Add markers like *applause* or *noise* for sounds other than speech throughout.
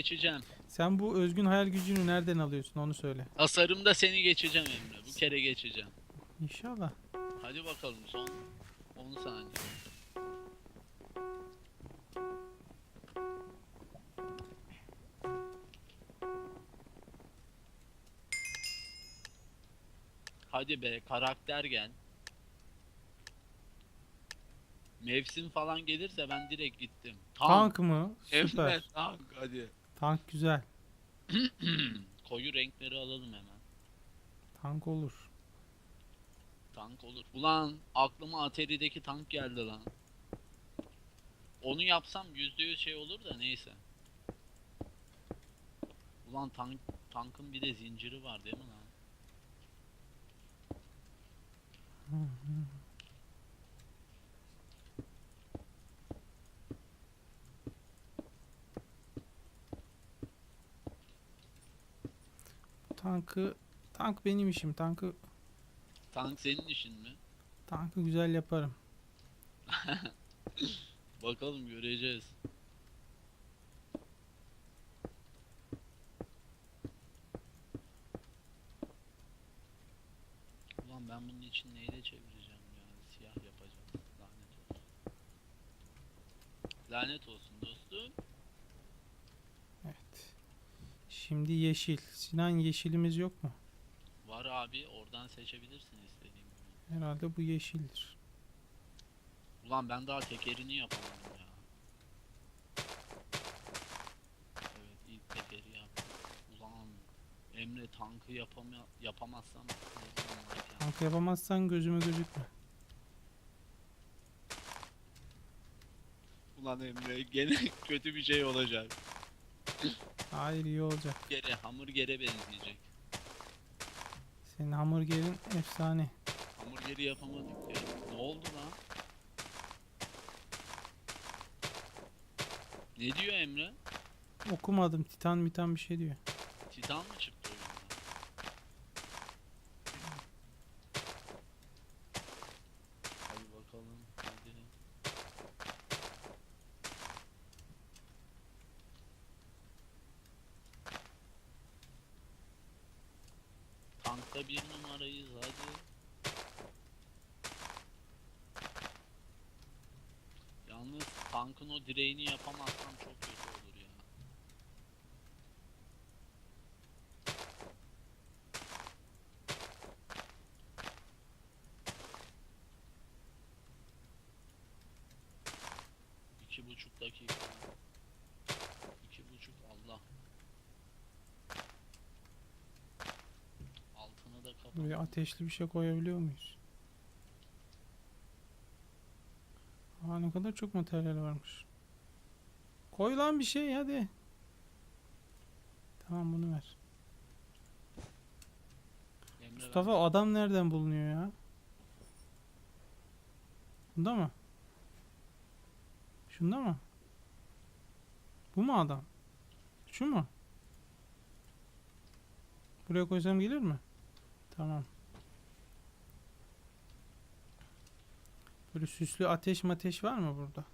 geçeceğim. Sen bu özgün hayal gücünü nereden alıyorsun onu söyle. Tasarımda seni geçeceğim Emre. Bu kere geçeceğim. İnşallah. Hadi bakalım son 10 saniye. Hadi be karakter gel. Mevsim falan gelirse ben direkt gittim. Tank mı? Emre Süper. tank hadi. Tank güzel. *clears throat* Koyu renkleri alalım hemen. Tank olur. Tank olur. Ulan aklıma Atari'deki tank geldi lan. Onu yapsam %100 şey olur da neyse. Ulan tank tankın bir de zinciri var değil mi lan? Tankı tank benim işim. Tankı Tank senin işin mi? tankı güzel yaparım. *laughs* Bakalım göreceğiz. Ulan ben bunun için neyle çevireceğim ya? Siyah yapacağım. Lanet olsun. Lanet olsun dostum. Evet. Şimdi yeşil. Sinan yeşilimiz yok mu? Var abi oradan seçebilirsin istediğin gibi. Herhalde bu yeşildir. Ulan ben daha tekerini yapamadım ya. Evet ilk tekeri yaptım. Ulan Emre tankı yapama yapamazsam ne zaman ya? Yapamazsan gözüme gözükme. Ulan Emre gene *laughs* kötü bir şey olacak. Hayır iyi olacak. Gere hamburgere benzeyecek. Senin hamburgerin efsane. Hamburgeri yapamadık ya. Ne oldu lan? Ne diyor Emre? Okumadım. Titan mitan bir şey diyor. Titan mı çıktı oyunda? Hadi bakalım. Hadi. Tankta bir numarayız hadi. Yalnız tankın o direğini yapamazsam çok kötü Buraya ateşli bir şey koyabiliyor muyuz? Aa ne kadar çok materyal varmış. Koy lan bir şey hadi. Tamam bunu ver. Emre. Mustafa adam nereden bulunuyor ya? Bunda mı? Şunda mı? Bu mu adam? Şu mu? Buraya koysam gelir mi? Tamam. Böyle süslü ateş mateş var mı burada?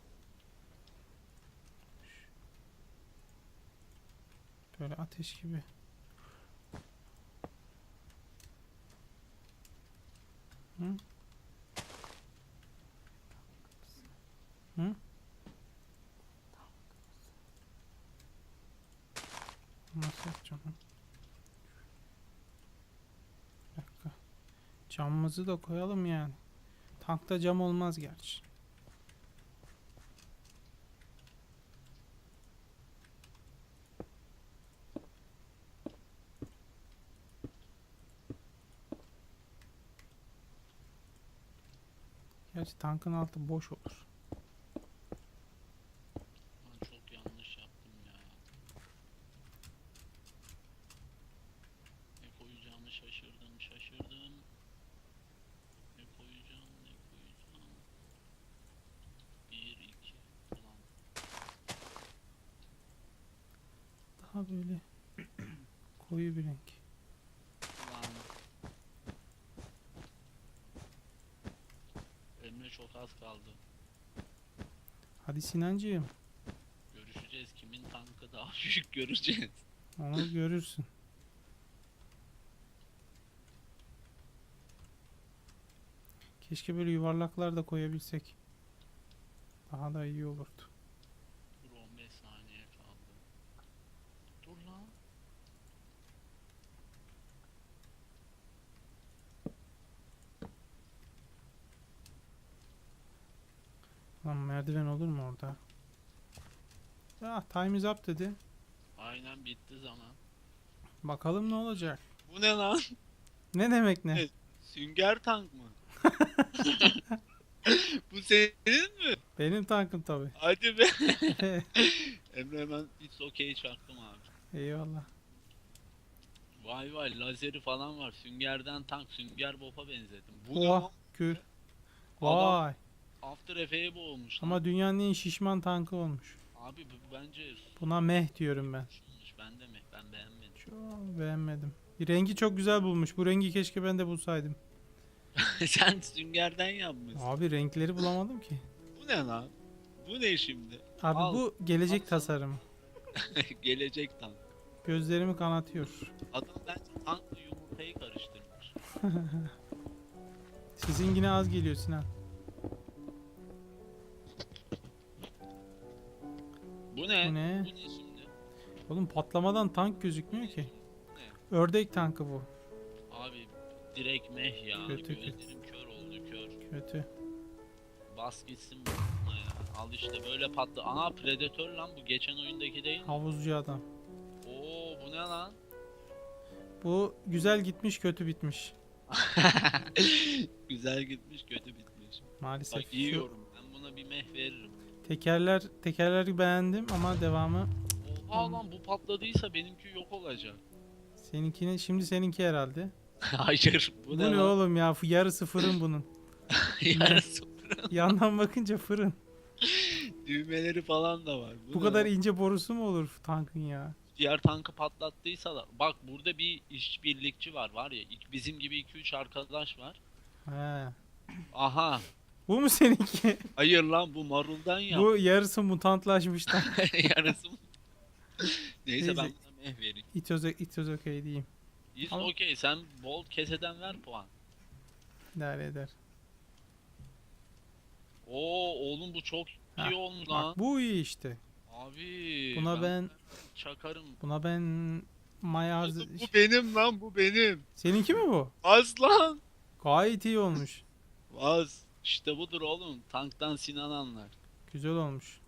Böyle ateş gibi. Hı? Nasıl yapacağım? lan? Bir dakika. Camımızı da koyalım yani. Tankta cam olmaz gerçi. Gerçi tankın altı boş olur. Lan çok yanlış yaptım ya. Ne koyacağımı şaşırdım şaşırdım. Ne koyacağım ne koyacağım. Bir iki. Ulan Böyle koyu bir renk. Emre çok az kaldı. Hadi Sinancığım. Görüşeceğiz. Kimin tankı daha *laughs* büyük göreceğiz. Onu görürsün. Keşke böyle yuvarlaklar da koyabilsek. Daha da iyi olurdu. Dur 15 saniye. Dur lan. Lan merdiven olur mu orada? Ya time is up dedi. Aynen bitti zaman. Bakalım ne olacak. Bu ne lan? Ne demek ne? Evet. Sünger tank mı? *laughs* *laughs* Bu senin mi? Benim tankım tabi. Hadi be. *laughs* Emre hemen it's okay çaktım abi. Eyvallah. Vay vay lazeri falan var. Süngerden tank, sünger bopa benzedim. Bu ne lan? kür. Adam- Vay. After Effect'e bu olmuş. lan. Ama dünyanın en şişman tankı olmuş. Abi bu bence Buna meh diyorum ben. Ben de mi? Ben beğenmedim. Çok beğenmedim. Rengi çok güzel bulmuş. Bu rengi keşke ben de bulsaydım. *laughs* Sen süngerden yapmışsın. Abi renkleri bulamadım ki. Bu ne lan? Bu ne şimdi? Abi Al. bu gelecek Al tasarımı. *laughs* Gelecek tank. Gözlerimi kanatıyor. Adam bence tankla yumurtayı karıştırmış. *laughs* Sizin yine az geliyor Sinan. Bu ne? Bu ne? Bu ne şimdi? Oğlum patlamadan tank gözükmüyor ki. Ne? Ördek tankı bu. Abi direkt meh ya. Kötü, kötü. Gözlerim kör oldu kör. Kötü. Bas gitsin bu. Al işte böyle patlı. Ana Predator lan bu geçen oyundaki değil mi? Havuzcu adam. Oo bu ne lan? Bu güzel gitmiş kötü bitmiş. *laughs* Güzel gitmiş kötü bitmiş. Maalesef. Bak iyi yorum. Ben buna bir meh veririm. tekerler tekerleri beğendim ama devamı Oha lan bu patladıysa benimki yok olacak. seninkini şimdi seninki herhalde. *laughs* Hayır bu, Bu, ne, ne oğlum ya? Yarısı fırın bunun. *laughs* Yarısı Yandan bakınca fırın. Düğmeleri falan da var. Bu ne kadar lan? ince borusu mu olur tankın ya? Diğer tankı patlattıysa da bak burada bir işbirlikçi var var ya ik- bizim gibi 2-3 arkadaş var. He. Aha. Bu mu seninki? *laughs* Hayır lan bu maruldan ya. Bu yarısı mutantlaşmış. *laughs* Yarısı mı? Neyse ben Neyse. buna meh vereyim. It was okay diyeyim. Is Ama- okey sen bold keseden ver puan. İdare eder. Oo oğlum bu çok Ha, iyi lan. Bak bu iyi işte. Abi. Buna ben çakarım. buna ben mayaz... Oğlum bu benim lan bu benim. Seninki mi bu? Aslan. Gayet iyi olmuş. Vaz. İşte budur oğlum. Tanktan Sinan anlar. Güzel olmuş.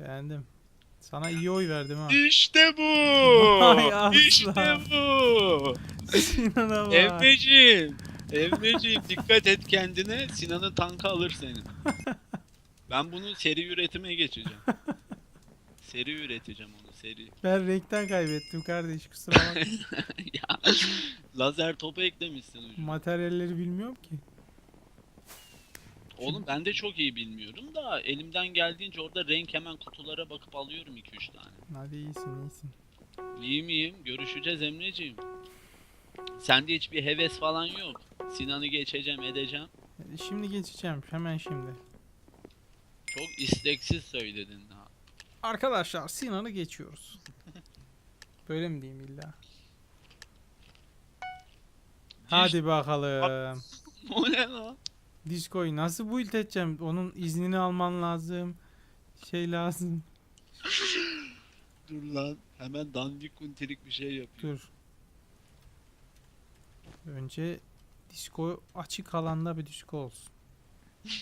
Beğendim. Sana iyi oy verdim ha. İşte bu. Vay işte bu. *laughs* Sinan'a bak. Emreciğim. Emreciğim dikkat et kendine. Sinan'ı tanka alır senin. Ben bunu seri üretime geçeceğim. Seri üreteceğim onu seri. Ben renkten kaybettim kardeş kusura bakma. *laughs* ya lazer topu eklemişsin ucuna. Materyalleri bilmiyorum ki. Oğlum ben de çok iyi bilmiyorum da elimden geldiğince orada renk hemen kutulara bakıp alıyorum 2-3 tane. Hadi iyisin iyisin. İyi miyim? Görüşeceğiz Emreciğim. Sende hiçbir heves falan yok. Sinan'ı geçeceğim edeceğim. E, Şimdi geçeceğim hemen şimdi. Çok isteksiz söyledin ha. Arkadaşlar Sinan'ı geçiyoruz. *laughs* Böyle mi diyeyim illa? Hadi bakalım. *laughs* O ne lan? Disko'yu nasıl build edeceğim? Onun iznini alman lazım. Şey lazım. *laughs* Dur lan. Hemen dandik kuntilik bir şey yapıyor. Dur. Önce disco açık alanda bir disco olsun. *laughs*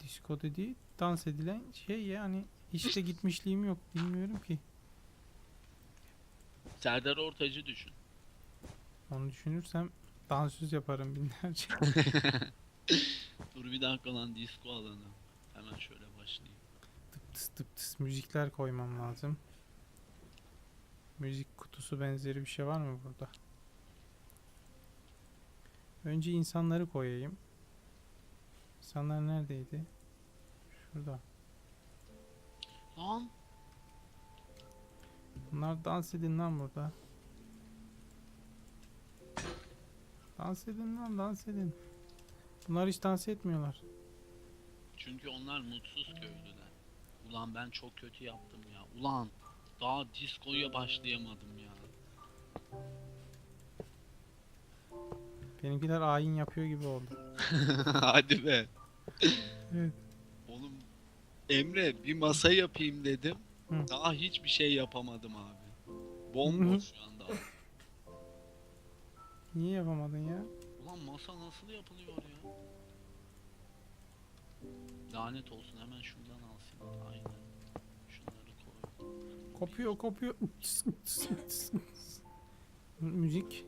disco dediği dans edilen şey yani hiç de gitmişliğim yok bilmiyorum ki. Serdar Ortacı düşün. Onu düşünürsem dansöz yaparım binlerce. *laughs* Dur bir dakika lan disco alanı. Hemen şöyle başlayayım. tıp tıs tıp tıs müzikler koymam lazım. Müzik kutusu benzeri bir şey var mı burada? Önce insanları koyayım. İnsanlar neredeydi? Şurada. Lan Bunlar dans edin lan burada. Dans edin lan dans edin. Bunlar hiç dans etmiyorlar. Çünkü onlar mutsuz köylüler. Ulan ben çok kötü yaptım ya. Ulan daha diskoya başlayamadım ya. Benimkiler ayin yapıyor gibi oldu. *laughs* Hadi be. Evet. Oğlum Emre bir masa yapayım dedim. Hı. Daha hiçbir şey yapamadım abi. Bomboş şu anda. Niye yapamadın ya? Ulan masa nasıl yapılıyor ya? Lanet olsun hemen şundan alsın. Aynen. Şunları koy. Kopuyor kopuyor. *laughs* *laughs* Müzik.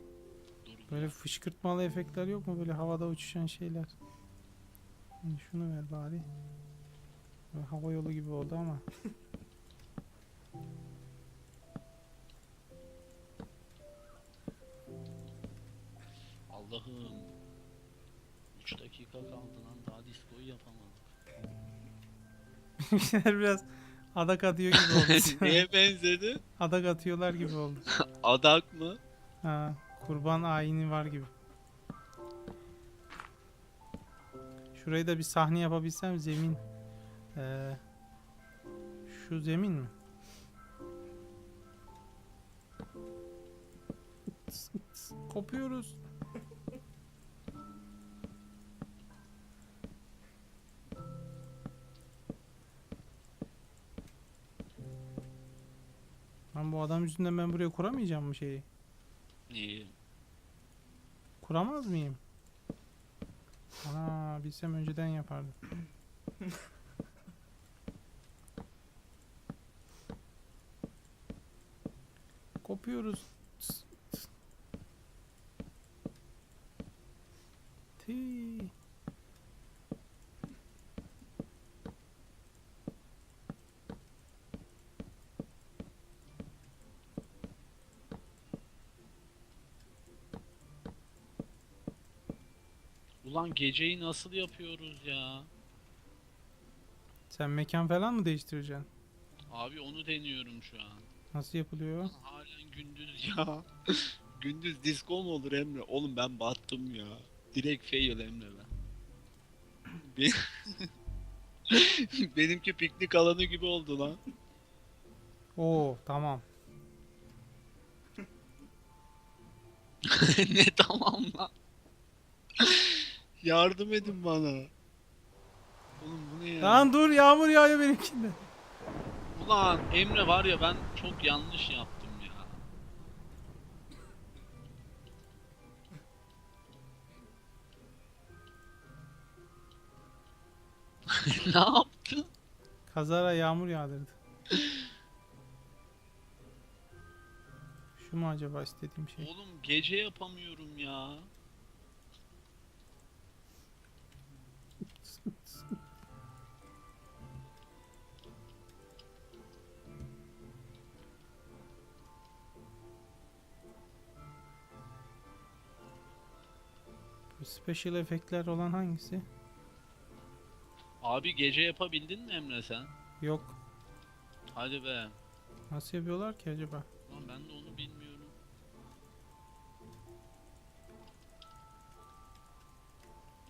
Böyle fışkırtmalı efektler yok mu? Böyle havada uçuşan şeyler. Hani şunu ver bari. Böyle hava yolu gibi oldu ama. *laughs* Allah'ım. 3 dakika kaldı lan daha diskoyu yapamadım. *laughs* Benimkiler biraz adak atıyor gibi oldu. *laughs* Neye benzedi? adak atıyorlar gibi oldu. Adak mı? Ha, kurban ayini var gibi. Şurayı da bir sahne yapabilsem zemin. Ee, şu zemin mi? Kopuyoruz. Lan bu adam yüzünden ben buraya kuramayacağım mı şeyi? İyi. Kuramaz mıyım? Ana bilsem önceden yapardım. *laughs* Kopuyoruz. Tii. Ulan geceyi nasıl yapıyoruz ya? Sen mekan falan mı değiştireceksin? Abi onu deniyorum şu an. Nasıl yapılıyor? Halen gündüz ya. *laughs* gündüz disco mu olur Emre? Oğlum ben battım ya. Direkt fail Emre ben. Be- *laughs* Benimki piknik alanı gibi oldu lan. Oo tamam. *laughs* ne tamam lan. Yardım edin bana. Oğlum bu ne ya? Lan dur yağmur yağıyor benimkinde. Ulan Emre var ya ben çok yanlış yaptım ya. *laughs* ne yaptın? Kazara yağmur yağdırdı. Şu mu acaba istediğim şey? Oğlum gece yapamıyorum ya. Special efektler olan hangisi? Abi gece yapabildin mi Emre sen? Yok. Hadi be. Nasıl yapıyorlar ki acaba? Lan ben de onu bilmiyorum.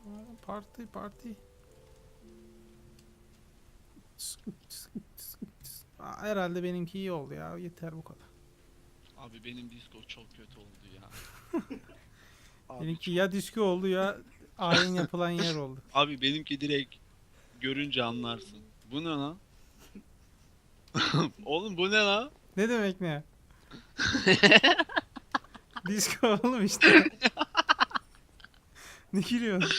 Aa, Parti parti. Aa, Herhalde benimki iyi oldu ya. Yeter bu kadar. Abi benim disco çok kötü oldu ya. *laughs* Abi, Benimki ya diski oldu ya ayin yapılan yer oldu. *laughs* abi benimki direkt görünce anlarsın. Bu ne lan? *laughs* Oğlum bu ne lan? Ne demek ne? *laughs* Disko oğlum işte. ne gülüyorsun?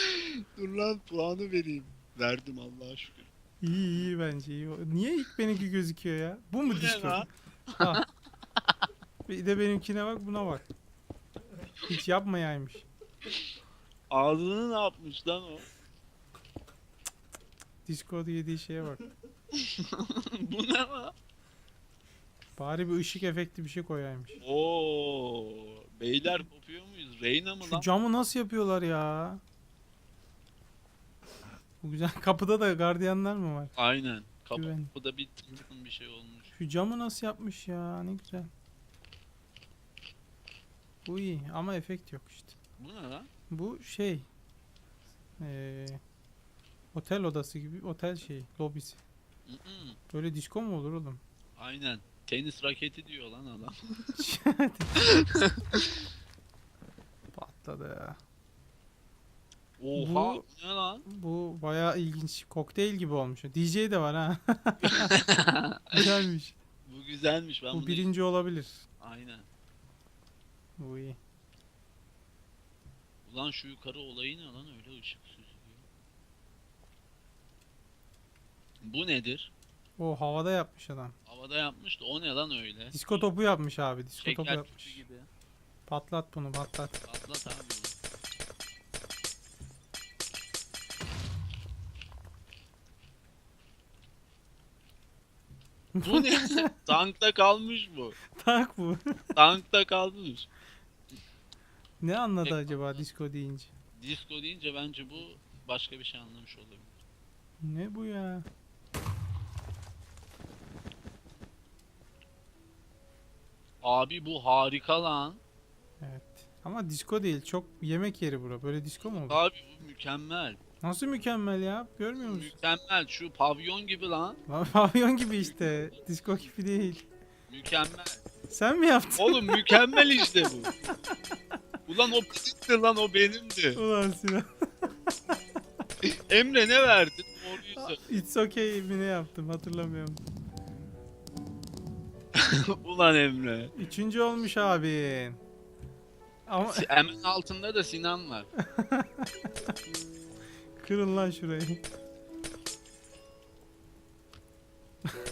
Dur lan puanı vereyim. Verdim Allah'a şükür. İyi iyi bence iyi. Niye ilk benimki gözüküyor ya? Bu mu Bu ne disko? lan? Ha. Bir de benimkine bak buna bak. Hiç yapmayaymış. Ağzını ne yapmış lan o? Disco yediği şeye bak. *laughs* bu ne lan? Bari bir ışık efekti bir şey koyaymış. Oo, beyler kopuyor muyuz? Reyna mı Şu lan? camı nasıl yapıyorlar ya? Bu güzel *laughs* kapıda da gardiyanlar mı var? Aynen. Kapı, Güven. kapıda bir tıklım bir şey olmuş. Şu camı nasıl yapmış ya? Ne güzel. Bu iyi ama efekt yok işte. Bu ne lan? Bu şey. Eee Otel odası gibi otel şeyi lobisi. Böyle disco mu olur oğlum? Aynen. Tenis raketi diyor lan adam. *laughs* Patladı ya. Oha Bu- ne lan? Bu bayağı ilginç. Kokteyl gibi olmuş. DJ de var ha. *laughs* Güzelmiş. Bu güzelmiş ben Bu birinci olabilir. Aynen. İyi. Ulan şu yukarı olayı ne lan öyle ışık süzülüyor. Bu nedir? O havada yapmış adam. Havada yapmış da o ne lan öyle? Disko topu yapmış abi. Disko topu Şeker yapmış. küpü gibi. Patlat bunu patlat. Patlat abi Bu ne? *laughs* Tankta kalmış bu. Tak bu. Tankta kalmış. ne anladı Tek acaba disko deyince? Disco deyince bence bu başka bir şey anlamış olabilir. Ne bu ya? Abi bu harika lan. Evet. Ama disko değil. Çok yemek yeri bura. Böyle disko mu olur? Abi bu mükemmel. Nasıl mükemmel ya? Görmüyor musun? Mükemmel. Şu pavyon gibi lan. *laughs* Pavyon gibi işte. Disko gibi değil. Mükemmel. Sen mi yaptın? Oğlum mükemmel işte bu. *laughs* Ulan o benimdi lan o benimdi. Ulan Sinan. *laughs* Emre ne verdin? Doğruyu söyle. It's okay mi ne yaptım hatırlamıyorum. Ulan Emre. Üçüncü olmuş abin. Ama Hemen altında da Sinan var. Kırın lan şurayı. *laughs*